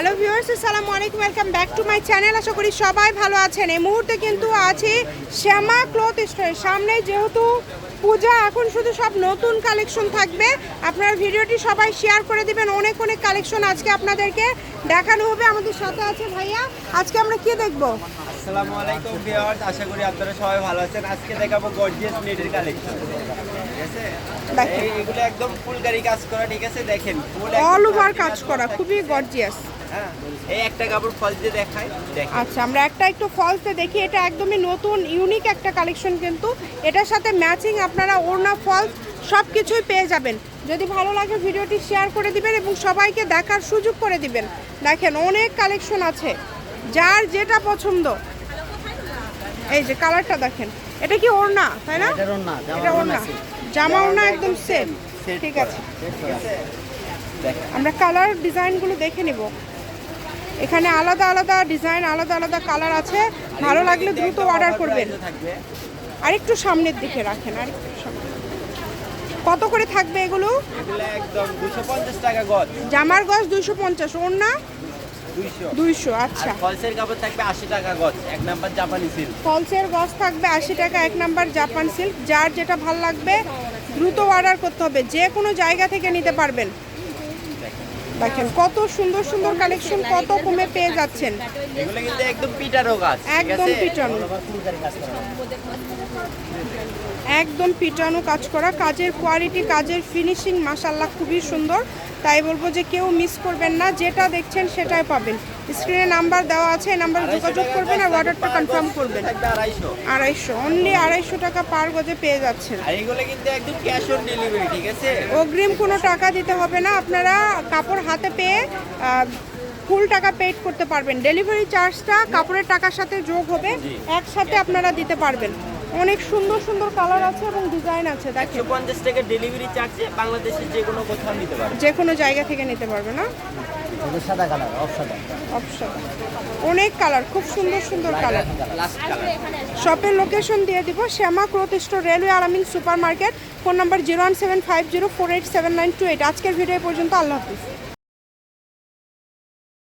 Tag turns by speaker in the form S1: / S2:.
S1: Hello viewers আসসালামু আলাইকুম welcome back to my channel আশা করি সবাই ভালো আছেন। এই মুহূর্তে কিন্তু আছি শ্যামা ক্লথ স্টোরের সামনে যেহেতু পূজা এখন শুধু সব নতুন কালেকশন থাকবে। আপনার ভিডিওটি সবাই শেয়ার করে দিবেন। অনেক অনেক কালেকশন আজকে আপনাদেরকে দেখানো হবে। আমাদের সাথে আছে ভাইয়া। আজকে আমরা কি দেখব?
S2: আসসালামু আলাইকুম ভিউয়ার্স আশা করি আপনারা সবাই ভালো আছেন। আজকে দেখাবো গর্জিয়াস নেটের কালেকশন এগুলো একদম ফুলকারি কাজ করা ঠিক আছে? দেখেন ফুল
S1: অল ওভার কাজ করা খুবই গর্জিয়াস
S2: হ্যাঁ এই একটা কাপড় ফল দিয়ে দেখায়
S1: আচ্ছা আমরা একটা একটু ফলসে দেখি। এটা একদমই নতুন ইউনিক একটা কালেকশন কিন্তু। এটার সাথে ম্যাচিং আপনারা ওড়না ফলস সব কিছুই পেয়ে যাবেন। যদি ভালো লাগে ভিডিওটি শেয়ার করে দিবেন এবং সবাইকে দেখার সুযোগ করে দিবেন। দেখেন অনেক কালেকশন আছে। যার যেটা পছন্দ। এই যে কালারটা দেখেন। এটা কি ওড়না তাই না? এটা
S3: ওড়না
S1: জামা ওড়না একদম সেম
S2: Set
S1: ঠিক আছে।
S2: ঠিক আছে
S1: আমরা কালার ডিজাইনগুলো দেখে নিব। এখানে আলাদা আলাদা ডিজাইন আলাদা আলাদা কালার আছে। ভালো লাগলে দ্রুত অর্ডার করবেন।
S2: price এ থাকবে
S1: আরেকটু সামনের দিকে রাখেন আরেকটু সামনে। কত করে থাকবে এগুলো?
S2: এগুলো একদম 250
S1: জামার গজ দুইশো পঞ্চাশ
S2: 200
S1: দুইশো। আচ্ছা।
S2: ফলসের কাপড় থাকবে 80 টাকা গজ এক নাম্বার জাপানি সিল্ক
S1: ফলসের গজ থাকবে আশি টাকা এক নাম্বার জাপান সিল্ক যার যেটা ভালো লাগবে দ্রুত অর্ডার করতে হবে। যে কোনো জায়গা থেকে নিতে পারবেন। দেখেন কত সুন্দর সুন্দর কালেকশন কত কমে পেয়ে যাচ্ছেন।
S2: এগুলো কিন্তু একদম পিটারও কাজ
S1: একদম পিটানো
S3: কাজ করা
S1: একদম পিটানো কাজ করা কাজের কোয়ালিটি কাজের ফিনিশিং মাসাল্লাহ খুবই সুন্দর। তাই বলব যে কেউ মিস করবেন না যেটা দেখছেন সেটাই পাবেন। স্ক্রিনে নাম্বার দেওয়া আছে এই নাম্বারে যোগাযোগ করবেন আর অর্ডারটা কনফার্ম করবেন।
S2: থাকবে 250
S1: আড়াইশো অনলি আড়াইশো টাকা পার গজে পেয়ে যাচ্ছেন। অগ্রিম কোনো টাকা দিতে হবে না আপনারা কাপড় হাতে পেয়ে ফুল টাকা পেড করতে পারবেন। ডেলিভারি চার্জটা কাপড়ের টাকার সাথে যোগ হবে একসাথে আপনারা দিতে পারবেন। অনেক সুন্দর সুন্দর কালার আছে এবং ডিজাইন আছে দেখেন।
S2: একশো পঞ্চাশ টাকা ডেলিভারি চার্জে বাংলাদেশের যে কোনো কোথাও নিতে পারবে।
S1: যে কোনো জায়গা থেকে নিতে পারবে না?
S3: এটা সাদা কালার অফ সাদা।
S1: অপশন অনেক কালার খুব সুন্দর সুন্দর কালার
S2: লাস্ট কালার
S1: শপের লোকেশন দিয়ে দিব Shyama cloth store railway আরামিন super market phone number zero one seven five zero four eight seven nine two eight আজকের ভিডিও পর্যন্ত আল্লাহ হাফিজ।